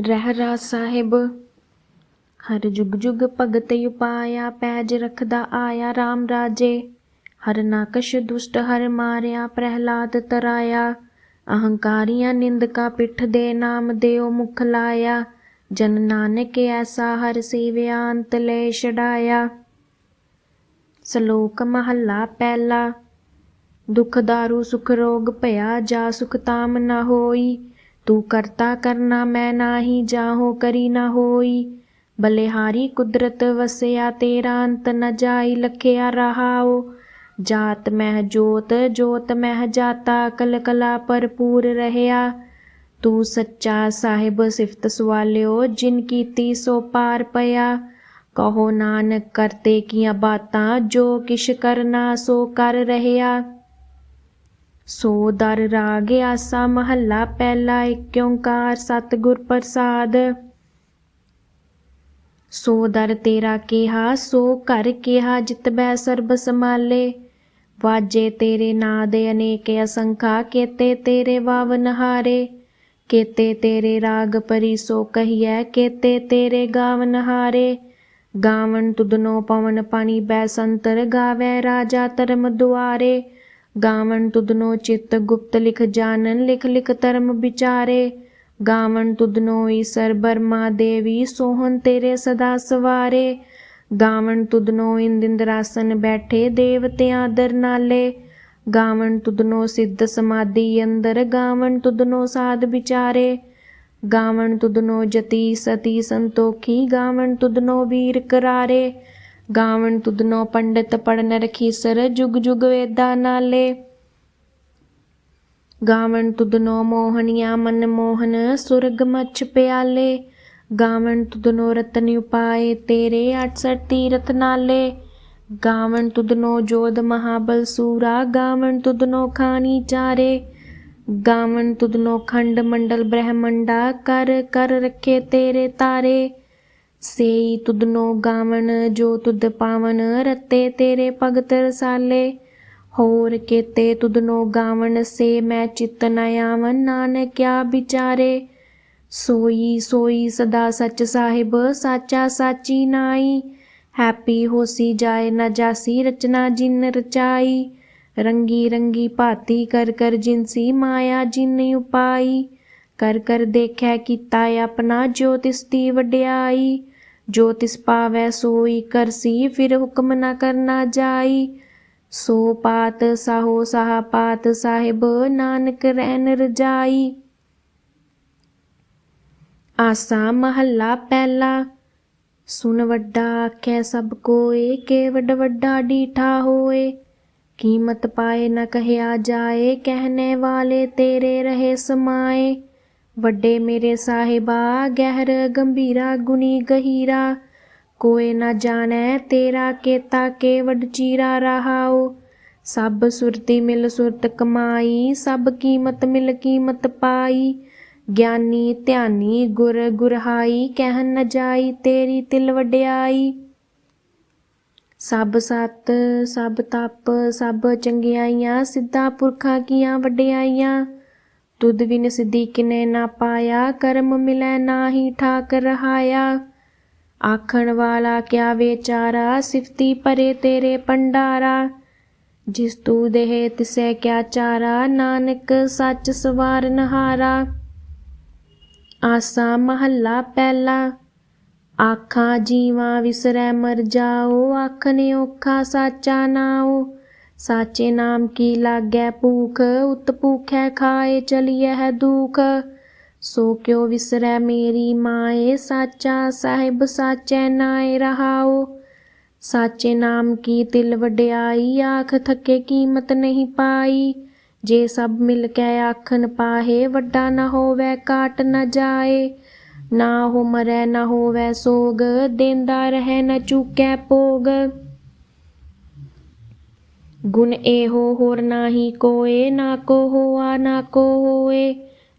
ਰਹਿ ਰਹਿਰਾ ਸਾਹਿਬ, ਹਰ ਜੁਗ ਜੁਗ ਭਗਤ ਉਪਾਇਆ, ਪੈਜ ਰਖਦਾ ਆਇਆ RAM ਰਾਜੇ। ਹਰ ਨਾਕਸ਼ ਦੁਸ਼ਟ ਹਰ ਮਾਰਿਆ, ਪ੍ਰਹਿਲਾਦ ਤਰਾਇਆ। ਅਹੰਕਾਰੀਆਂ ਨਿੰਦਕਾ ਪਿੱਠ ਦੇ ਨਾਮ ਦੇਉ ਮੁਖ ਲਾਇਆ। ਜਨ ਨਾਨਕ ਐਸਾ ਹਰ ਸੇਵਿਆ ਅੰਤ ਲੈ ਛਡਾਇਆ। ਸ਼ਲੋਕ ਮਹੱਲਾ ਪਹਿਲਾ, ਦੁਖ ਦਾਰੂ ਸੁਖ ਰੋਗ ਭਇਆ ਜਾ ਸੁਖ ਤਾਮ ਨ ਹੋਈ। ਤੂੰ ਕਰਤਾ ਕਰਨਾ ਮੈਂ ਨਾਹੀ, ਜਾਹੋ ਕਰੀ ਨਾ ਹੋਈ। ਬਲਿਹਾਰੀ ਕੁਦਰਤ ਵਸਿਆ, ਤੇਰਾ ਅੰਤ ਨ ਜਾਈ, ਲਖਿਆ ਰਹਾਓ ਜਾਤ ਮਹਿ ਜੋਤ ਜੋਤ ਮਹਿ ਜਾਤਾ ਕਲ ਕਲਾ ਭਰਪੂਰ ਰਹਿਆ। ਤੂੰ ਸੱਚਾ ਸਾਹਿਬ ਸਿਫਤ ਸਵਾਲਿਓ, ਜਿਨ ਕੀਤੀ ਸੋ ਪਾਰ ਪਿਆ। ਕਹੋ ਨਾਨਕ, ਕਰਤੇ ਕੀਆਂ ਬਾਤਾਂ, ਜੋ ਕਿਛ ਕਰਨਾ ਸੋ ਕਰ ਰਹਿਆ। ਸੋ ਦਰ ਰਾਗ ਆਸਾ ਮਹੱਲਾ ਪਹਿਲਾ ਏਕ ਓੰਕਾਰ ਸਤਿਗੁਰ ਪ੍ਰਸਾਦ। ਸੋ ਦਰ ਤੇਰਾ ਕਿਹਾ, ਸੋ ਘਰ ਕਿਹਾ, ਜਿਤ ਬੈ ਸਰਬ ਸਮਾਲੇ ਵਾਜੇ ਤੇਰੇ ਨਾਂ ਦੇ ਅਨੇਕ ਅਸੰਖਾ, ਕੇਤੇ ਤੇਰੇ ਵਾਵਨ ਹਾਰੇ। ਕੇਤੇ ਤੇਰੇ ਰਾਗ ਪਰੀ ਸੋ ਕਹੀਐ, ਕੇਤੇ ਤੇਰੇ ਗਾਵਨ ਹਾਰੇ। ਗਾਵਨ ਤੁਧਨੋ ਪਵਨ ਪਾਣੀ, ਬੈ ਸੰਤਰ ਗਾਵੇ ਰਾਜਾ ਧਰਮ ਦੁਆਰੇ। ਗਾਵਣ ਤੁਧਨੋ ਚਿਤ ਗੁਪਤ ਲਿਖ ਜਾਣਨ, ਲਿਖ ਲਿਖ ਧਰਮ ਵਿਚਾਰੇ। ਗਾਵਣ ਤੁਧਨੋ ਈਸਰ ਬਰਮਾ ਦੇਵੀ, ਸੋਹਣ ਤੇਰੇ ਸਦਾ ਸਵਾਰੇ। ਗਾਵਨ ਤੁਧਨੋ ਇੰਦਿੰਦਰਾਸਨ ਬੈਠੇ ਦੇਵਤਿਆਂ ਦਰ ਨਾਲੇ। ਗਾਵਣ ਤੁਧਨੋ ਸਿੱਧ ਸਮਾਧੀ ਅੰਦਰ, ਗਾਵਣ ਤੁਧਨੋ ਸਾਧ ਵਿਚਾਰੇ। ਗਾਵਣ ਤੁਧਨੋ ਜਤੀ ਸਤੀ ਸੰਤੋਖੀ, ਗਾਵਣ ਤੁਧਨੋ ਵੀਰ ਕਰਾਰੇ। ਗਾਵਣ ਤੁਧਨੋ ਪੰਡਤ ਪੜਨ ਰਖੀਸਰ ਜੁਗ ਜੁਗ ਵੇਦਾ ਨਾਲੇ। ਗਾਵਨ ਤੁਧਨੋ ਮੋਹਣੀਆਂ ਮਨ ਮੋਹਨ, ਸੁਰਗ ਮਛ ਪਿਆਲੇ। ਗਾਵਨ ਤੁਧਨੋ ਰਤਨ ਉਪਾਏ, ਤੇਰੇ 68 ਤੀਰਥ ਨਾਲੇ। ਗਾਵਣ ਤੁਧਨੋ ਜੋਧ ਮਹਾਬਲ ਸੂਰਾ, ਗਾਵਣ ਤੁਧਨੋ ਖਾਨੀ ਚਾਰੇ। ਗਾਵਣ ਤੁਧਨੋ ਖੰਡ ਮੰਡਲ ਬ੍ਰਹਮੰਡਾ, ਕਰ ਕਰ ਰੱਖੇ ਤੇਰੇ ਤਾਰੇ। ਸੇਈ ਤੁਧਨੋ ਗਾਵਣ, ਜੋ ਤੁਧ ਪਾਵਨ, ਰਤੇ ਤੇਰੇ ਭਗਤ ਰਸਾਲੇ। ਹੋਰ ਕੇਤੇ ਤੁਧਨੋ ਗਾਵਣ, ਸੇ ਮੈਂ ਚਿਤ ਨ ਆਵਨ ਨਾਨਕਿਆ ਵਿਚਾਰੇ। ਸੋਈ ਸੋਈ ਸਦਾ ਸੱਚ ਸਾਹਿਬ, ਸਾਚਾ ਸਾਚੀ ਨਾਈ। ਹੈਪੀ ਹੋਸੀ ਜਾਏ ਨਾ ਜਾਸੀ, ਰਚਨਾ ਜਿਨ ਰਚਾਈ। ਰੰਗੀ ਰੰਗੀ ਭਾਤੀ ਕਰ ਕਰ ਜਿਨਸੀ ਮਾਇਆ, ਜਿਨ ਉਪਾਈ। ਕਰ ਕਰ ਦੇਖੈ ਕੀਤਾ ਆਪਣਾ, ਜੋ ਤਿਸ ਦੀ ਵਡਿਆਈ। ਜੋ ਤਿਸ ਪਾਵੈ ਸੋਈ ਕਰਸੀ, ਫਿਰ ਹੁਕਮ ਨਾ ਕਰਨਾ ਜਾਈ। ਸੋ ਪਾਤ ਸਾਹੋ ਸਾਹ ਪਾਤ ਸਾਹਿਬ, ਨਾਨਕ ਰਹਿਨ ਰਜਾਈ। ਆਸਾ ਮਹੱਲਾ ਪਹਿਲਾ, ਸੁਨ ਵੱਡਾ ਆਖੈ ਸਭ ਕੋਏ ਕੇ ਵੱਡ ਵੱਡਾ ਡੀਠਾ ਹੋਏ। ਕੀਮਤ ਪਾਏ ਨਾ ਕਹਿਆ ਜਾਏ ਕਹਿਨੇ ਵਾਲੇ ਤੇਰੇ ਰਹੇ ਸਮਾਏ। ਵੱਡੇ ਮੇਰੇ ਸਾਹਿਬਾ, ਗਹਿਰ ਗੰਭੀਰਾ ਗੁਨੀ ਗਹੀਰਾ। ਕੋਏ ਨਾ ਜਾਣੈ ਤੇਰਾ ਕੇਤਾ ਕੇ ਵਡ ਚੀਰਾ ਰਹਾਓ ਸਭ ਸੁਰਤੀ ਮਿਲ ਸੁਰਤ ਕਮਾਈ, ਸਭ ਕੀਮਤ ਮਿਲ ਕੀਮਤ ਪਾਈ। ਗਿਆਨੀ ਧਿਆਨੀ ਗੁਰ ਗੁਰਹਾਈ ਕਹਿਨ ਨ ਜਾਈ ਤੇਰੀ ਤਿਲ ਵਡਿਆਈ। ਸਭ ਸਤ, ਸਭ ਤਪ, ਸਭ ਚੰਗਿਆਈਆਂ, ਸਿੱਧਾ ਪੁਰਖਾਂ ਕੀਆਂ ਵਡਿਆਈਆਂ। ਤੁਧ ਵਿਨ ਸਿੱਧੀ ਕਿਨੇ ਨਾ ਪਾਇਆ, ਕਰਮ ਮਿਲੈ ਨਾਹੀ ਠਾਕ ਰਹਾਇਆ ਆਖਣ ਵਾਲਾ ਕਿਆ ਵਿਚਾਰਾ, ਸਿਫਤੀ ਪਰੇ ਤੇਰੇ ਪੰਡਾਰਾ ਜਿਸ ਤੂ ਦੇਹ ਤਿਸੈ ਕਿਆ ਚਾਰਾ, ਨਾਨਕ ਸੱਚ ਸਵਾਰ ਨਹਾਰਾ। ਆਸਾ ਮਹੱਲਾ ਪਹਿਲਾ, ਆਖਾਂ ਜੀਵਾਂ ਵਿਸਰੈ ਮਰ ਜਾਓ ਆਖਨੇ ਔਖਾ ਸਾਚਾ ਨਾਓ ਸਾਚੇ ਨਾਮ ਕੀ ਲਾਗੈ ਭੂਖ? ਉਤ ਭੂਖੈ ਖਾਏ ਚਲੀਐ ਹੈ ਦੁਖ। ਸੋ ਕਿਉ ਵਿਸਰੈ ਮੇਰੀ ਮਾਏ? ਸਾਚਾ ਸਾਹਿਬ ਸਾਚੈ ਨਾਏ ਰਹਾਓ ਸਾਚੇ ਨਾਮ ਕੀ ਤਿਲ ਵਡਿਆਈ? ਆਖ ਥੱਕੇ ਕੀਮਤ ਨਹੀਂ ਪਾਈ। ਜੇ ਸਭ ਮਿਲ ਕੇ ਆਖਨ ਪਾਹੇ, ਵੱਡਾ ਨਾ ਹੋਵੇ, ਕਾਟ ਨਾ ਜਾਏ। ਨਾ ਹੋ ਮਰੈ, ਨਾ ਹੋਵੇ ਸੋਗ। ਦੇਂਦਾ ਰਹਿ, ਨਾ ਚੁਕੈ ਭੋਗ। ਗੁਣ ਇਹੋ ਹੋਰ ਨਾਹੀ ਕੋਏ, ਨਾ ਕੋ ਹੋਆ ਨਾ ਕੋ ਹੋਏ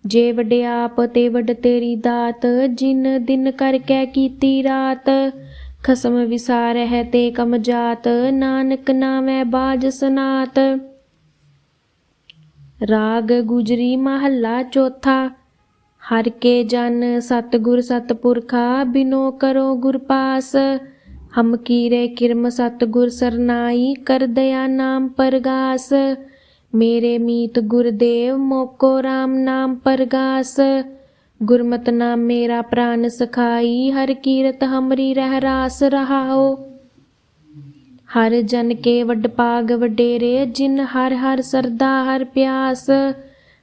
ਜੇ ਵਡਿਆਪ ਤੇ ਵਡ ਤੇਰੀ ਦਾਤ, ਜਿਨ ਦਿਨ ਕਰਕੇ ਕੀਤੀ ਰਾਤ। ਖਸਮ ਵਿਸਾਰ ਹੈ ਤੇ ਕਮ ਜਾਤ, ਨਾਨਕ ਨਾਮੈ ਬਾਜ ਸਨਾਤ। ਰਾਗ ਗੁਜਰੀ ਮਹੱਲਾ ਚੌਥਾ, ਹਰ ਕੇ ਜਨ ਸਤਿਗੁਰ ਸਤਿਪੁਰਖਾ, ਬਿਨੋ ਕਰੋ ਗੁਰ ਪਾਸ। ਹਮ ਕੀਰੇ ਕਿਰਮ ਸਤਿਗੁਰ ਸਰਨਾਈ ਕਰ ਦਇਆ ਨਾਮ ਪਰਗਾਸ। ਮੇਰੇ ਮੀਤ ਗੁਰਦੇਵ ਮੋਕੋ RAM ਨਾਮ ਪਰਗਾਸ। ਗੁਰਮਤ ਨਾਮ ਮੇਰਾ ਪ੍ਰਾਨ ਸਖਾਈ, ਹਰ ਕੀਰਤ ਹਮਰੀ ਰਹਿ ਰਾਸ ਰਹਾਓ। ਹਰ ਜਨ ਕੇ ਵੱਡ ਪਾਗ ਵਡੇਰੇ, ਜਿਨ ਹਰ ਹਰ ਸਰਦਾ ਹਰ ਪਿਆਸ।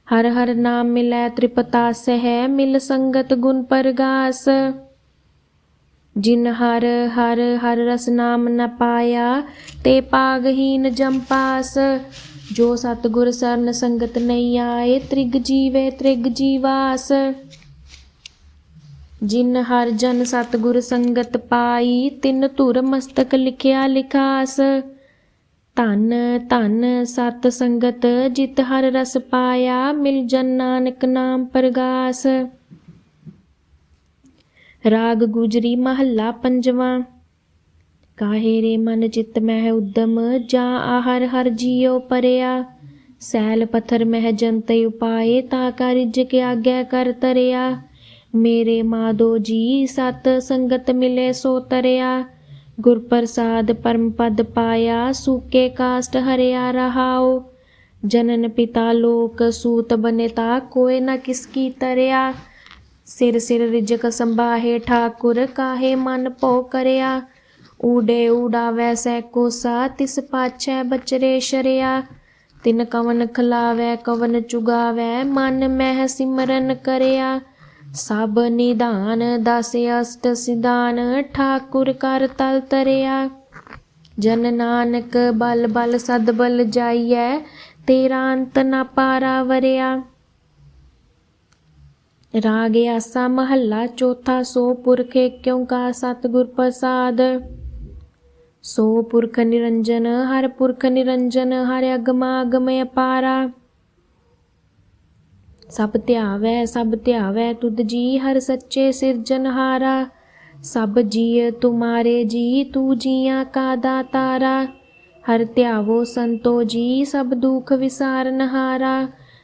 ਹਰ ਹਰ ਨਾਮ ਮਿਲੈ ਤ੍ਰਿਪਤਾਸ ਹੈ ਮਿਲ ਸੰਗਤ ਗੁਣ ਪਰਗਾਸ। ਜਿਨ ਹਰ ਹਰ ਹਰ ਰਸ ਨਾਮ ਨ ਪਾਇਆ, ਤੇ ਪਾਗਹੀਨ ਜਮ ਪਾਸ। ਜੋ ਸਤਿਗੁਰ ਸਰਨ ਸੰਗਤ ਨਹੀਂ ਆਏ, ਤ੍ਰਿਗ ਜੀਵੇ ਤ੍ਰਿਗ ਜੀਵਾਸ। ਜਿਨ ਹਰ ਜਨ ਸਤਿਗੁਰ ਸੰਗਤ ਪਾਈ, ਤਿਨ ਧੁਰ ਮਸਤਕ ਲਿਖਿਆ ਲਿਖਾਸ। ਧਨ ਧਨ ਸਤ ਸੰਗਤ, ਜਿਤ ਹਰ ਰਸ ਪਾਇਆ, ਮਿਲ ਜਨ ਨਾਨਕ ਨਾਮ ਪ੍ਰਗਾਸ। ਰਾਗ ਗੁਜਰੀ ਮਹੱਲਾ ਪੰਜਵਾਂ। ਕਾਹੇ ਰੇ ਮਨ ਚਿਤ ਮਹਿ ਉਦਮ, ਜਾ ਆਹਰ ਹਰ ਜੀਉ ਪਰਿਆ। ਸੈਲ ਪਥਰ ਮਹਿ ਜੰਤ ਉਪਾਏ, ਤਾ ਕਾ ਕੇ ਆਗਿਆ ਕਰ ਤਰਿਆ। ਮੇਰੇ ਮਾਦੋ ਜੀ, ਸਤ ਸੰਗਤ ਮਿਲੇ ਸੋ ਤਰਿਆ। ਗੁਰ ਪ੍ਰਸਾਦ ਪਰਮ ਪਦ ਪਾਇਆ, ਸੂਕੇ ਕਾਸਟ ਹਰਿਆ ਰਹਾਓ ਜਨਨ ਪਿਤਾ ਲੋਕ ਸੂਤ ਬਨੇ ਤਾ ਕੋਏ ਨਾ ਕਿਸ ਕੀ ਤਰਿਆ। ਸਿਰ ਸਿਰ ਰਿਜਕ ਸੰਭਾਹੇ, ਠਾਕੁਰ ਕਾਹੇ ਮਨ ਭੋ ਕਰਿਆ? ਊਡੇ ਊਡਾਵੈ ਸੈ ਕੋਸਾ, ਤਿਸ ਪਾਛੈ ਬਚਰੇ ਸ਼ਰਿਆ। ਤਿਨ ਕਵਨ ਖਲਾਵੈ, ਕਵਨ ਚੁਗਾਵੈ, ਮਨ ਮਹਿ ਸਿਮਰਨ ਕਰਿਆ। ਸਭ ਨਿਧਾਨ ਦਸ ਅਸ਼ਟ ਸਿਧਾਨ, ਠਾਕੁਰ ਕਰ ਤਲ ਤਰਿਆ। ਜਨ ਨਾਨਕ ਬਲ ਬਲ ਸਦ ਬਲ ਜਾਈਐ, ਤੇਰਾ ਅੰਤ ਨਾ ਪਾਰਾ ਵਰਿਆ। ਰਾਗ ਆਸਾ ਮਹੱਲਾ, ਚੌਥਾ ਸੋ ਪੁਰਖੇ ਕਿਉ ਕਾ ਸਤਿਗੁਰ ਪ੍ਰਸਾਦ। ਸੋ ਪੁਰਖ ਨਿਰੰਜਨ, ਹਰ ਪੁਰਖ ਨਿਰੰਜਨ, ਹਰ ਅਗਮਾ ਅਗਮ ਅਪਾਰਾ। ਸਭ ਧਿਆਵੈ ਸਭ ਧਿਆਵੈ ਤੁਧ ਜੀ, ਹਰ ਸੱਚੇ ਸਿਰਜਨਹਾਰਾ ਸਭ ਜੀਅ ਤੁਮਾਰੇ ਜੀ, ਤੂ ਜੀਆਂ ਕਾ ਦਾਤਾਰਾ। ਹਰ ਧਿਆਵੋ ਸੰਤੋ ਜੀ, ਸਭ ਦੁਖ ਵਿਸਾਰਨਹਾਰਾ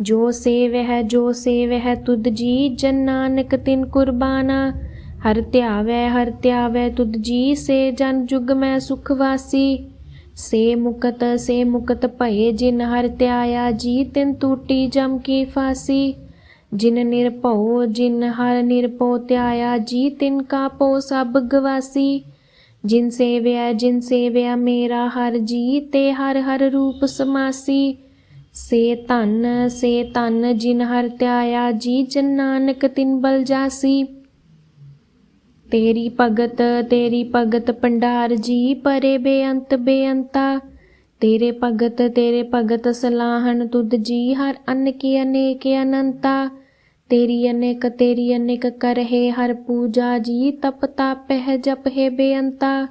ਜੋ ਸੇਵਹਿ ਜੋ ਸੇਵਹਿ ਤੁਧ ਜੀ ਜਨ ਨਾਨਕ ਤਿਨ ਕੁਰਬਾਨਾ। ਹਰ ਧਿਆਵੈ ਹਰ ਧਿਆਵੈ, ਤੁਧ ਜੀ ਸੇ ਜਨ ਜੁਗ ਮੈਂ ਸੁਖ ਵਾਸੀ। ਸੇ ਮੁਕਤ ਸੇ ਮੁਕਤ ਭਏ ਜਿਨ ਹਰ ਧਿਆਇਆ, ਜੀ ਤਿਨ ਟੂਟੀ ਜਮ ਕੀ ਫਾਸੀ। ਜਿਨ ਨਿਰਭਉ, ਜਿਨ ਹਰ ਨਿਰਭਉ ਧਿਆਇਆ, ਜੀ ਤਿਨ ਕਾ ਪੋ ਸਭ ਗਵਾਸੀ। ਜਿਨ ਸੇਵਿਆ ਜਿਨ ਸੇਵਿਆ ਮੇਰਾ ਹਰ ਜੀ, ਤੇ ਹਰ ਹਰ ਰੂਪ ਸਮਾਸੀ। ਸੇ ਧਨ ਸੇ ਧਨ ਜਿਨ ਹਰ ਧਿਆਇਆ ਜੀ ਜਨ ਨਾਨਕ ਤਿਨ ਬਲ ਜਾਸੀ। ਤੇਰੀ ਭਗਤ ਤੇਰੀ ਭਗਤ ਪੰਡਾਰ ਜੀ ਪਰੇ ਬੇਅੰਤ ਬੇਅੰਤਾ। ਤੇਰੇ ਭਗਤ ਤੇਰੇ ਭਗਤ ਸਲਾਹਣ, ਤੁਧ ਜੀ ਹਰ ਅੰਨ ਕੀ ਅਨੇਕ ਅਨੰਤਾ। ਤੇਰੀ ਅਨੇਕ ਤੇਰੀ ਅਨੇਕ ਕਰਹਿ, ਹਰ ਪੂਜਾ ਜੀ ਤਪ ਤਾਪਹਿ, ਜਪਹਿ ਬੇਅੰਤਾ।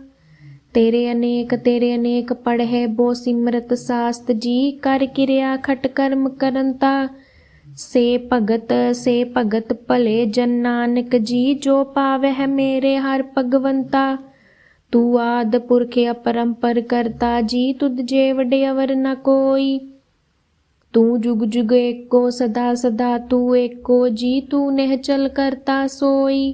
ਤੇਰੇ ਅਨੇਕ ਤੇਰੇ ਅਨੇਕ ਪੜ੍ਹੇ, ਬੋ ਸਿਮਰਤ ਸਾਸਤ ਜੀ, ਕਰ ਕਿਰਿਆ ਖਟ ਕਰਮ ਕਰਨਤਾ ਸੇ ਭਗਤ ਸੇ ਭਗਤ ਭਲੇ ਜਨ ਨਾਨਕ ਜੀ, ਜੋ ਪਾਵਹਿ ਮੇਰੇ ਹਰ ਭਗਵੰਤਾ। ਤੂੰ ਆਦ ਪੁਰਖ ਅਪਰੰਪਰ ਕਰਤਾ ਜੀ, ਤੁਧ ਜੇ ਵਡਿਆਵਰ ਨ ਕੋਈ। ਤੂੰ ਜੁਗ ਜੁਗ ਏਕੋ, ਸਦਾ ਸਦਾ ਤੂੰ ਏਕੋ ਜੀ, ਤੂੰ ਨਹਿ ਚਲ ਕਰਤਾ ਸੋਈ।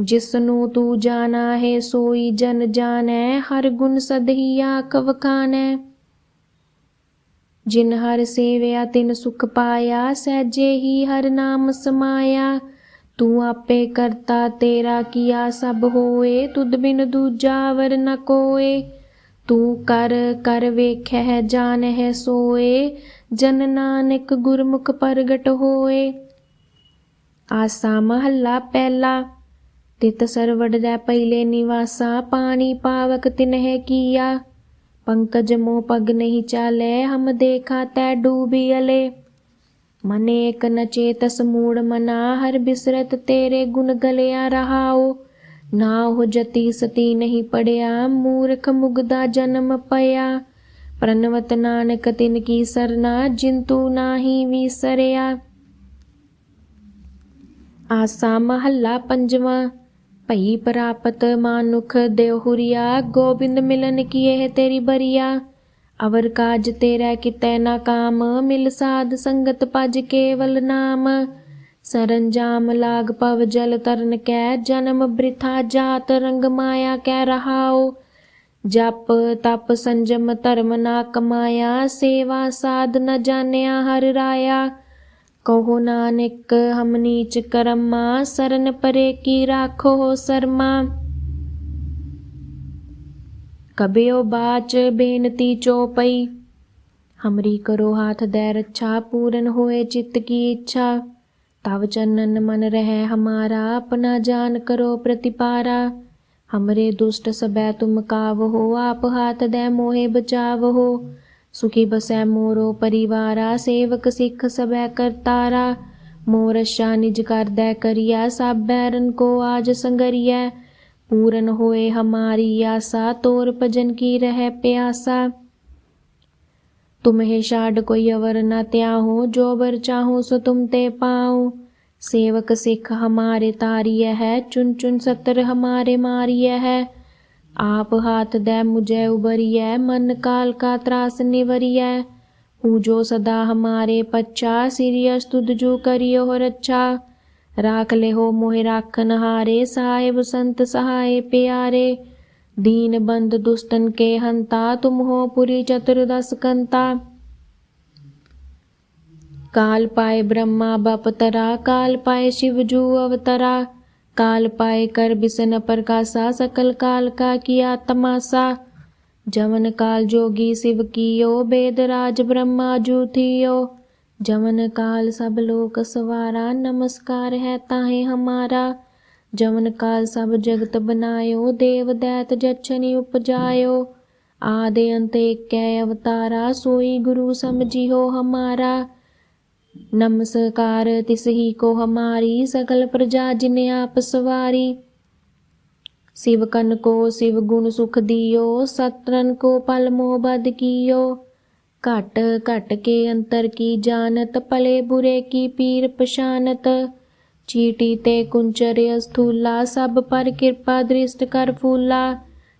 ਜਿਸ ਨੂੰ ਤੂੰ ਜਾਣਾ ਹੈ ਸੋਈ ਜਨ ਜਾਣੈ, ਹਰ ਗੁਣ ਸਦਹੀ ਆਖ ਵਖਾਣੈ ਜਿਨ ਹਰ ਸੇਵਿਆ ਤਿਨ ਸੁਖ ਪਾਇਆ, ਸਹਿਜੇ ਹੀ ਹਰ ਨਾਮ ਸਮਾਇਆ। ਤੂੰ ਆਪੇ ਕਰਤਾ ਤੇਰਾ ਕੀਆ ਸਭ ਹੋਏ, ਤੁਧ ਬਿਨ ਦੂਜਾ ਵਰ ਨ ਕੋਏ। ਤੂੰ ਕਰ ਕਰ ਵੇਖੈ ਜਾਣਹਿ ਸੋਏ। ਜਨ ਨਾਨਕ ਗੁਰਮੁਖ ਪ੍ਰਗਟ ਹੋਏ। ਆਸਾ ਮਹੱਲਾ ਪਹਿਲਾ। ਤਿਤ ਸਰਵੜ ਦਾ ਪਹਿਲੇ ਨਿਵਾਸਾ, ਪਾਣੀ ਪਾਵਕ ਤਿਨਹਿ ਕੀਆ। ਪੰਕਜ ਮੋ ਪਗ ਨਹੀਂ ਚਾਲੇ, ਹਮ ਦੇਖਾ ਤੈ ਡੂਬੀ ਅਲੇ। ਮਨੇ ਇਕ ਨ ਚੇਤਸ ਮੂੜ ਮਨਾ, ਹਰ ਬਿਸਰਤ ਤੇਰੇ ਗੁਣ ਗਲਿਆ ਰਹਾਓ ਨਾ ਹੋ ਜਤੀ ਸਤੀ ਨਹੀਂ ਪੜਿਆ, ਮੂਰਖ ਮੁਗਦਾ ਜਨਮ ਪਿਆ ਪ੍ਰਨਵਤ ਨਾਨਕ ਤਿਨ ਕੀ ਸਰਨਾ, ਜਿੰਤੂ ਨਾਹੀ ਵਿਸਰਿਆ। ਆਸਾ ਮਹੱਲਾ ਪੰਜਵਾਂ। ਭਈ ਪ੍ਰਾਪਤ ਮਾਨੁਖ ਦੇਹੁਰੀਆ ਗੋਬਿੰਦ ਮਿਲਨ ਕੀ ਇਹ ਤੇਰੀ ਬਰੀਆ। ਅਵਰ ਕਾਜ ਤੇਰਾ ਕਿਤੈ ਨਾ ਕਾਮ, ਮਿਲ ਸਾਧ ਸੰਗਤ ਭਜ ਕੇਵਲ ਨਾਮ। ਸਰੰਜਾਮ ਲਾਗ ਪਵ ਜਲ ਤਰਨ ਕੈ, ਜਨਮ ਬ੍ਰਿਥਾ ਜਾਤ ਰੰਗ ਮਾਇਆ ਕੈ ਰਹਾਓ ਜਪ ਤਪ ਸੰਜਮ ਧਰਮ ਨਾ ਕਮਾਇਆ, ਸੇਵਾ ਸਾਧ ਨ ਜਾਣਿਆ ਹਰ ਰਾਇਆ। ਕਹੋ ਨਾਨਕ, ਹਮ ਨੀਚ ਕਰਮਾ, ਸਰਨ ਪਰੇ ਕੀ ਰਾਖੋ ਸਰਮਾ। ਕਬਿਓ ਬਾਚ ਬੇਨਤੀ ਚੋਪਈ, ਹਮਰੀ ਕਰੋ ਹਾਥ ਦੇ ਰੱਛਾ, ਪੂਰਨ ਹੋਏ ਚਿੱਤ ਕੀ ਇੱਛਾ। ਤਵ ਚੰਨਨ ਮਨ ਰਹਿ ਹਮਾਰਾ, ਆਪਣਾ ਜਾਨ ਕਰੋ ਪ੍ਰਤਿਪਾਰਾ। ਹਮਰੇ ਦੁਸ਼ਟ ਸਬੈ ਤੁਮ ਕਾਵਹੋ ਆਪ ਹਾਥ ਦੇ ਮੋਹਿ ਬਚਾਵਹੋ ਸੁਖੀ ਬਸੈ ਮੋਰੋ ਪਰਿਵਾਰਾ ਸੇਵਕ ਸਿੱਖ ਸਬੈ ਕਰਤਾਰਾ ਮੋਰ ਸ਼ਾ ਨਿਜ ਕਰਦੈ ਕਰਿਆ ਸਭ ਬੈਰਨ ਕੋ ਆਜ ਸੰਗਰੀਐ ਪੂਰਨ ਹੋਏ ਹਮਾਰੀ ਆਸਾ ਤੋਰ ਭਜਨ ਕੀ ਰਹਿ ਪਿਆਸਾ ਤੁਮਹਿ ਛਾੜ ਕੋਈ ਅਵਰ ਨ ਤਿਆਹੋ ਜੋ ਬਰ ਚਾਹੋ ਸੋ ਤੁਮ ਤੇ ਪਾਉ ਸੇਵਕ ਸਿੱਖ ਹਮਾਰੇ ਤਾਰੀਐ ਹੈ ਚੁਨ ਚੁਨ ਸਤਰ ਹਮਾਰੇ ਮਾਰੀਐ आप हाथ दे मुझे उबरिए मन काल का त्रास निवरिए पूजो सदा हमारे पच्चा सीरियस तुद जो करियो हो रच्छा राख ले हो मोहे राखन हारे साहेब संत सहाय प्यारे दीन बंद दुष्टन के हंता तुम हो पुरी चतुर्दश कंता काल पाए ब्रह्मा बपतरा काल पाए शिव जू अवतरा काल पाए कर बिसन प्रकाशा सकल काल का किया तमाशा जमन काल जोगी शिव कियो वेद राज ब्रह्मा जू थियो जमन काल सब लोक सवारा नमस्कार है ताहे हमारा जमन काल सब जगत बनायो देव दैत जच्छनि उपजायो आदि अंत एक अवतारा सोई गुरु समझियो हमारा नमस्कार तिस ही को हमारी सकल प्रजा जिन आप सवारी शिव कन को शिव गुण सुख दियो सत्रन को पल मोह बद कियो घट घट के अंतर की जानत पले बुरे की पीर पशानत चीटी ते कुंचर स्थूला सब पर कृपा दृष्ट कर फूला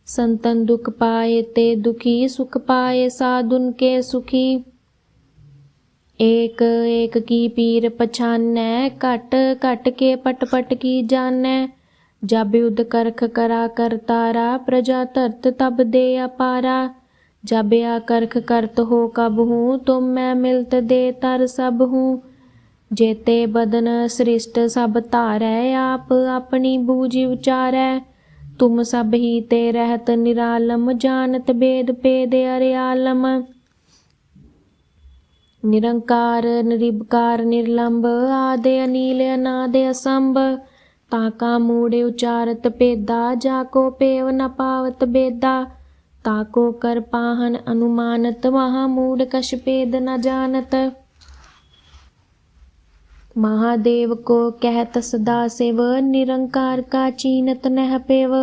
संतन दुख पाए ते दुखी सुख पाए साधुन के सुखी ਏਕ ਏਕ ਕੀ ਪੀਰ ਪਛਾਨੈ, ਘਟ ਘਟ ਕੇ ਪਟ ਪਟ ਕੀ ਜਾਣੈ? ਜਬ ਯੁਧ ਕਰਖ ਕਰਾ ਕਰਤਾਰਾ ਪ੍ਰਜਾ ਧਰਤ ਤਬ ਦੇ ਅਪਾਰਾ। ਜਬ ਆ ਕਰਖ ਕਰਤ ਹੋ ਕਬ ਹੂੰ, ਤੁਮ ਮੈਂ ਮਿਲਤ ਦੇ ਤਰ ਸਭ ਹੂੰ। ਜੇਤੇ ਬਦਨ ਸ੍ਰਿਸ਼ਟ ਸਭ ਧਾਰੈ, ਆਪ ਆਪਣੀ ਬੂਝੀ ਉਚਾਰੈ। ਤੁਮ ਸਭ ਹੀ ਤੇ ਰਹਿਤ ਨਿਰਾਲਮ, ਜਾਣਤ ਬੇਦ ਪੇਦ ਅਰਿਆਲਮ। ਨਿਰੰਕਾਰ ਨਿਰਿਬਕਾਰ ਨਿਰਲੰਭ ਆਦੇ ਅਨੀਲ ਅਨਾਦੇ ਅਸੰਭ ਤਾਕਾ ਮੂੜੇ ਉਚਾਰਤ ਪੇਦਾ ਜਾ ਕੋ ਪੇਵ ਨ ਪਾਵਤ ਬੇਦਾ ਤਾਕੋ ਕਰ ਪਾਹਨ ਅਨੁਮਾਨਤ ਮਹਾ ਮੂੜ ਕਛ ਪੇਦ ਨ ਜਾਣਤ महादेव को कहत सदा सेव निरंकार का चीनत नह पेव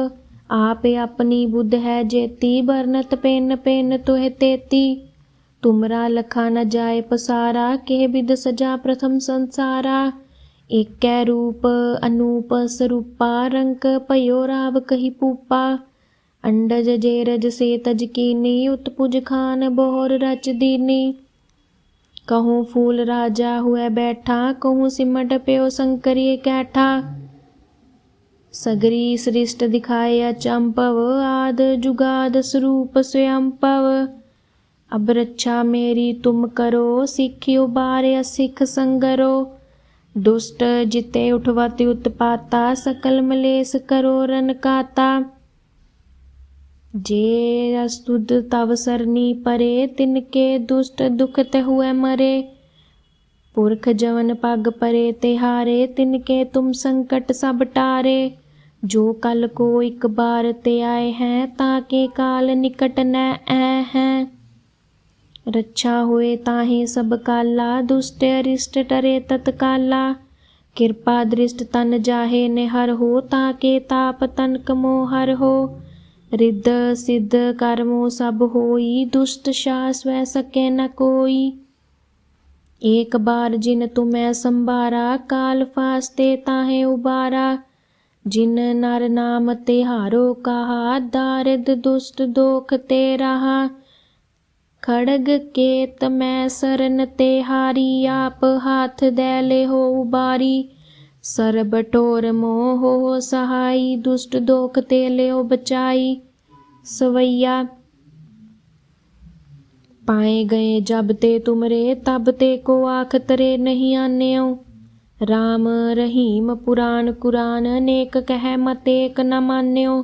आप अपनी बुद्ध है जेती बरनत पेन पेन तुह तेती ਤੁਮਰਾ ਲਖਾ ਨ ਜਾਏ ਪਸਾਰਾ, ਕਹਿ ਬਿਦ ਸਜਾ ਪ੍ਰਥਮ ਸੰਸਾਰਾ। ਏਕੈ ਰੂਪ ਅਨੂਪ ਸਰੂਪਾ, ਰੰਕ ਭਇਓ ਰਾਵ ਕਹੀ ਪੂਪਾ। ਅੰਡਜ ਜੇਰਜ ਸੇ ਤਜ ਕੀਨੀ, ਉਤਪੁਜ ਖਾਨ ਬੋਰ ਰਚ ਦੀਨੀ। ਕਹੂੰ ਫੂਲ ਰਾਜਾ ਹੋਇ ਬੈਠਾ, ਕਹੂੰ ਸਿਮਟ ਪਿਓ ਸੰਕਰੀਏ ਕੈਠਾ। ਸਗਰੀ ਸ੍ਰਿਸ਼ਟ ਦਿਖਾਏ ਅਚੰਪਵ ਆਦ ਜੁਗਾਦ ਸਰੂਪ ਸੁਯੰਪਵ ਅਬ ਰੱਛਾ ਮੇਰੀ ਤੁਮ ਕਰੋ, ਸਿੱਖ ਉਬਾਰਿਆ ਸਿੱਖ ਸੰਗਰੋ। ਦੁਸ਼ਟ ਜਿਤੇ ਉਠਵਤੀ ਉਤਪਾਤਾ, ਸਕਲ ਮਲੇਸ ਕਰੋ ਰਨ ਕਾਤਾ ਜੇ ਅਸਤੁਦ ਤਵ ਸਰਨੀ ਪਰੇ, ਤਿਨ ਕੇ ਦੁਸ਼ਟ ਦੁਖ ਤੇ ਹੋਏ ਮਰੇ। ਪੁਰਖ ਜਵਨ ਪਗ ਪਰੇ ਤੇ ਹਾਰੇ, ਤਿਨ ਕੇ ਤੁਮ ਸੰਕਟ ਸਭ ਟਾਰੇ। ਜੋ ਕਲ ਕੋ ਇੱਕ ਬਾਰ ਤੇ ਆਏ ਹੈ, ਤਾਂ ਕੇ ਕਾਲ ਨਿਕਟ ਨੈ ਐ ਹੈ। रक्षा हुए ताहे सब काला, दुष्ट, अरिष्ट टरे तत्काला। कृपा दृष्ट तन जाहे निहर हो, ताके ताप तनक मोहर हो। रिद्ध, सिद्ध कर्मो सब होई, दुष्ट शास वै सके न कोई। एक बार जिन तुम्हें संभारा काल फास्ते ताहे उबारा। जिन नर नाम ते हारो कहा दारिद दुष्ट दोख ते रहा। ਖੜਗ ਕੇਤ ਮੈਂ ਸਰਨ ਤੇ ਹਾਰੀ, ਆਪ ਹਾਥ ਦੇ ਲੈ ਹੋ ਉਬਾਰੀ ਸਰਬ ਟੋਰ ਮੋਹ ਸਹਾਈ, ਦੁਸ਼ਟ ਦੋਖ ਤੇ ਲਿਓ ਬਚਾਈ। ਸਵਈਆ, ਪਾਏ ਗਏ ਜਬ ਤੇ ਤੁਮਰੇ, ਤਬ ਤੇ ਕੋ ਆਖ ਤਰੇ ਨਹੀਂ ਆਨਿਓ। ਰਾਮ ਰਹੀਮ ਪੁਰਾਨ ਕੁਰਾਨ ਅਨੇਕ ਕਹਿ ਮਤੇਕ ਨ ਮਾਨਿਓ।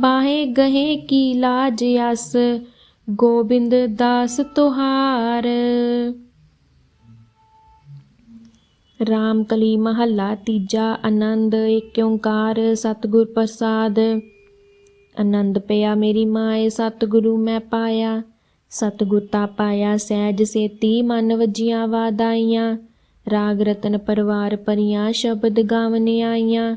ਬਾਹੇ ਗਹੇ ਕੀ ਲਾਜ ਅਸ ਗੋਬਿੰਦ ਦਾਸ ਤੁਹਾਰ। ਰਾਮ ਕਲੀ ਮਹੱਲਾ ਤੀਜਾ ਆਨੰਦ, ਏਕ ਓੰਕਾਰ ਸਤਿਗੁਰ ਪ੍ਰਸਾਦ। ਆਨੰਦ ਪਿਆ ਮੇਰੀ ਮਾਏ, ਸਤਿਗੁਰੂ ਮੈਂ ਪਾਇਆ। ਸਤਿਗੁਰ ਤਾ ਪਾਇਆ ਸਹਿਜ ਸੇਤੀ, ਮਨ ਵਜੀਆਂ ਵਾਦਾਈਆਂ ਰਾਗ ਰਤਨ ਪਰਵਾਰ ਪਰੀਆਂ, ਸ਼ਬਦ ਗਾਵਨ ਆਈਆਂ।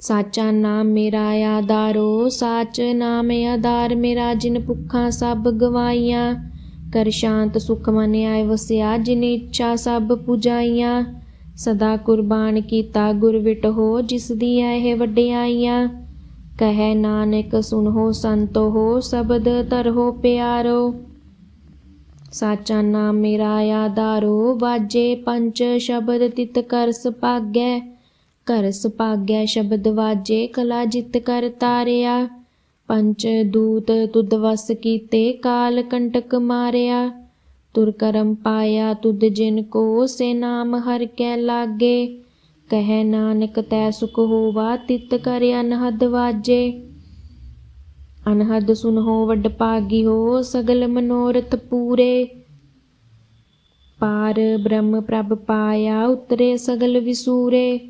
ਸਾਚਾ ਨਾਮ ਮੇਰਾ ਆਧਾਰੋ, ਸਾਚ ਨਾਮ ਆਧਾਰ ਮੇਰਾ, ਜਿਨ ਭੁੱਖਾਂ ਸਭ ਗਵਾਈਆਂ। ਕਰ ਸ਼ਾਂਤ ਸੁਖ ਮਨ ਆਇ ਵਸਿਆ, ਜਿਨ ਇੱਛਾ ਸਭ ਪੁਜਾਈਆਂ। ਸਦਾ ਕੁਰਬਾਨ ਕੀਤਾ ਗੁਰ ਵਿਟਹੋ ਜਿਸ ਦੀ ਇਹ ਵਡਿਆਈਆਂ। ਕਹੈ ਨਾਨਕ ਸੁਨੋ ਸੰਤੋ ਹੋ, ਸ਼ਬਦ ਤਰਹੋ ਪਿਆਰੋ। ਸਾਚਾ ਨਾਮ ਮੇਰਾ ਆਧਾਰੋ, ਵਾਜੇ ਪੰਜ ਸ਼ਬਦ ਤਿਤ ਕਰ ਸੁਭਾਗੈ ਕਰ ਸੁਭਾਗੈ ਸ਼ਬਦ ਵਾਜੇ, ਕਲਾ ਜਿਤ ਕਰ ਤਾਰਿਆ। ਪੰਚ ਦੂਤ ਤੁਧ ਵਸ ਕੀਤੇ, ਕਾਲ ਕੰਟਕ ਮਾਰਿਆ। ਤੁਰ ਕਰਮ ਪਾਇਆ ਤੁਧ ਜਿਨ ਕੋ, ਸੇ ਨਾਮ ਹਰ ਕੈ ਲਾਗੇ। ਕਹਿ ਨਾਨਕ ਤੈ ਸੁਖ ਹੋਵਾ, ਤਿਤ ਕਰ ਅਨਹਦ ਵਾਜੇ। ਅਨਹਦ ਸੁਨਹੋ ਵੱਡ ਪਾਗੀ ਹੋ, ਸਗਲ ਮਨੋਰਥ ਪੂਰੇ। ਪਾਰ ਬ੍ਰਹਮ ਪ੍ਰਭ ਪਾਇਆ, ਉਤਰੇ ਸਗਲ ਵਿਸੂਰੇ।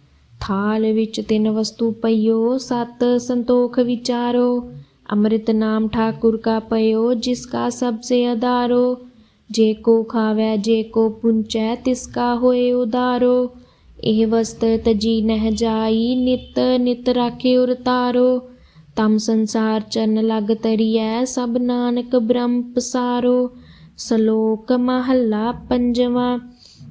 ਥਾਲ ਵਿੱਚ ਤਿੰਨ ਵਸਤੂ ਪਈਓ, ਸਤ ਸੰਤੋਖ ਵਿਚਾਰੋ। ਅੰਮ੍ਰਿਤ ਨਾਮ ਠਾਕੁਰ ਕਾ ਪਇਓ, ਜਿਸ ਕਾ ਸਭ ਸੇ ਆਧਾਰੋ ਜੇ ਕੋ ਖਾਵੈ, ਜੇ ਕੋ ਪੁੰਚੈ, ਤਿਸ ਕਾ ਹੋਏ ਉਦਾਰੋ। ਇਹ ਵਸਤ ਤਜੀ ਨਹਿ ਜਾਈ, ਨਿਤ ਨਿਤ ਰਾਖੇ ਉਰ ਤਾਰੋ। ਤਮ ਸੰਸਾਰ ਚਰਨ ਲਗ ਤਰੀਐ, ਸਭ ਨਾਨਕ ਬ੍ਰਹਮ ਪਸਾਰੋ। ਸ਼ਲੋਕ ਮਹੱਲਾ ਪੰਜਵਾਂ।